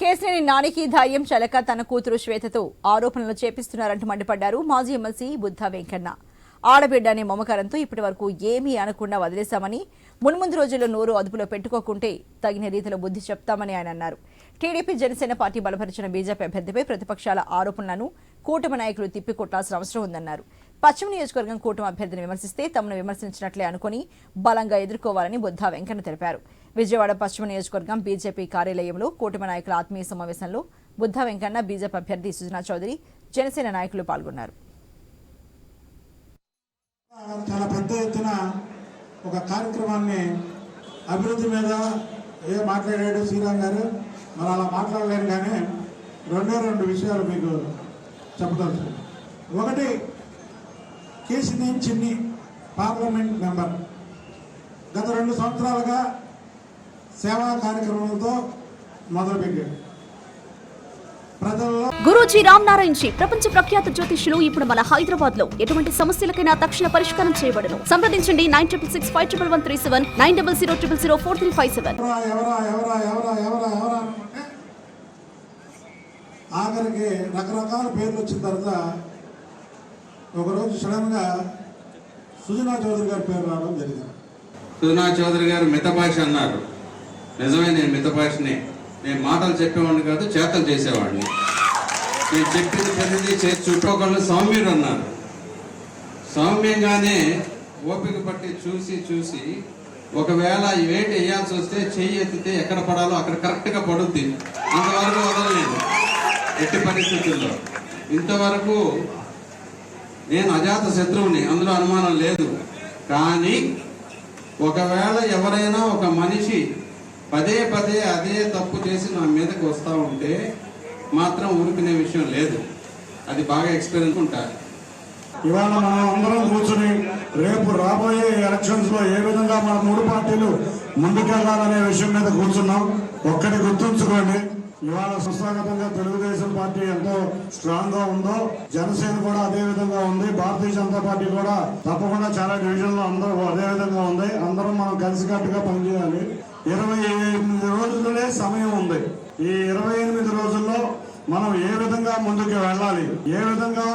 కేసినేని నానికి ధైర్యం చలక తన కూతురు శ్వేతతో ఆరోపణలు చేపిస్తున్నారంటూ మండిపడ్డారు మాజీ ఎమ్మెల్సీ బుద్ధ వెంకన్న. ఆడబిడ్డ అనే మమకారంతో ఇప్పటి వరకు ఏమీ అనకుండా వదిలేశామని మున్ముందు రోజుల్లో నోరు అదుపులో పెట్టుకోకుంటే తగిన రీతిలో బుద్ధి చెప్తామని ఆయన అన్నారు. టీడీపీ జనసేన పార్టీ బలపరిచిన బీజేపీ అభ్యర్థిపై ప్రతిపక్షాల ఆరోపణలను కూటమి నాయకులు తిప్పికొట్టాల్సిన అవసరం ఉందన్నారు. పశ్చిమ నియోజకవర్గం కూటమి అభ్యర్థిని విమర్శిస్తే తమను విమర్శించినట్లే అనుకుని బలంగా ఎదుర్కోవాలని బుద్ధా వెంకన్న తెలిపారు. విజయవాడ పశ్చిమ నియోజకవర్గం బీజేపీ కార్యాలయంలో కూటమి నాయకుల ఆత్మీయ సమావేశంలో బుద్ధా వెంకన్న బీజేపీ అభ్యర్థి సుజనా చౌదరి జనసేన నాయకులు పాల్గొన్నారు. చాలా పెద్ద ఎత్తున ఒక కార్యక్రమాన్ని అభివృద్ధి మీద ఏ మాట్లాడాడు శ్రీరామ్ గారు? మరి అలా మాట్లాడలేను కానీ రెండే రెండు విషయాలు మీకు చెప్పదలుచు ఒకటి కేసినేని చిన్ని పార్లమెంట్ మెంబర్. గత రెండు సంవత్సరాలుగా సేవా కార్యక్రమాలతో మొదలుపెట్టాడు గురూజీ రామ్ నారాయణ్ జీ ప్రపంచ ప్రఖ్యాత జ్యోతిష్యులు ఇప్పుడు మన హైదరాబాద్లో ఎటువంటి సమస్యలకైనా తక్షణ పరిష్కారం చేయబడను. సంప్రదించండి nine triple six five triple one three seven nine double zero triple zero four three five seven. ఆఖరికి రకరకాల పేర్లు వచ్చిన తర్వాత ఒకరోజు సడన్గా సుజనా చౌదరి గారి పేరు రావడం జరిగింది. సుజనా చౌదరి గారు మిత భాష అన్నారు. నిజమే నేను మిత భాషని. నేను మాటలు చెప్పేవాడిని కాదు చేతలు చేసేవాడిని. నేను చెప్పింది ప్రతిదీ చేసి చుట్టుపక్కల సౌమ్యుడు అన్నారు. సౌమ్యంగానే ఓపిక పట్టి చూసి చూసి ఒకవేళ ఈ వేట వేయాల్సి వస్తే చెయ్యి ఎత్తితే ఎక్కడ పడాలో అక్కడ కరెక్ట్గా పడుద్ది. అంతవరకు వదలలేదు. ఎట్టి పరిస్థితుల్లో. ఇంతవరకు నేను అజాత శత్రువుని అందులో అనుమానం లేదు. కానీ ఒకవేళ ఎవరైనా ఒక మనిషి పదే పదే అదే తప్పు చేసి నా మీదకి వస్తూ ఉంటే మాత్రం ఊరుకునే విషయం లేదు. అది బాగా ఎక్స్పీరియన్స్ ఉంటారు. ఇవాళ మనం అందరం కూర్చుని రేపు రాబోయే ఎలక్షన్స్లో ఏ విధంగా మన మూడు పార్టీలు ముందుకెళ్ళాలనే విషయం మీద కూర్చున్నాం. ఒక్కటి గుర్తుంచుకోండి. ఇవాళ సంస్థాగతంగా తెలుగుదేశం పార్టీ ఎంతో స్ట్రాంగ్గా ఉందో జనసేన కూడా అదే విధంగా ఉంది భారతీయ జనతా పార్టీ కూడా తప్పకుండా చాలా డివిజన్లో అందరూ అదే విధంగా ఉంది. అందరం మనం కలిసికట్టుగా పనిచేయాలి. ఇరవై ఎనిమిది రోజులనే సమయం ఉంది. ఈ ఇరవై ఎనిమిది రోజుల్లో మనం ఏ విధంగా ముందుకు వెళ్ళాలి? ఏ విధంగా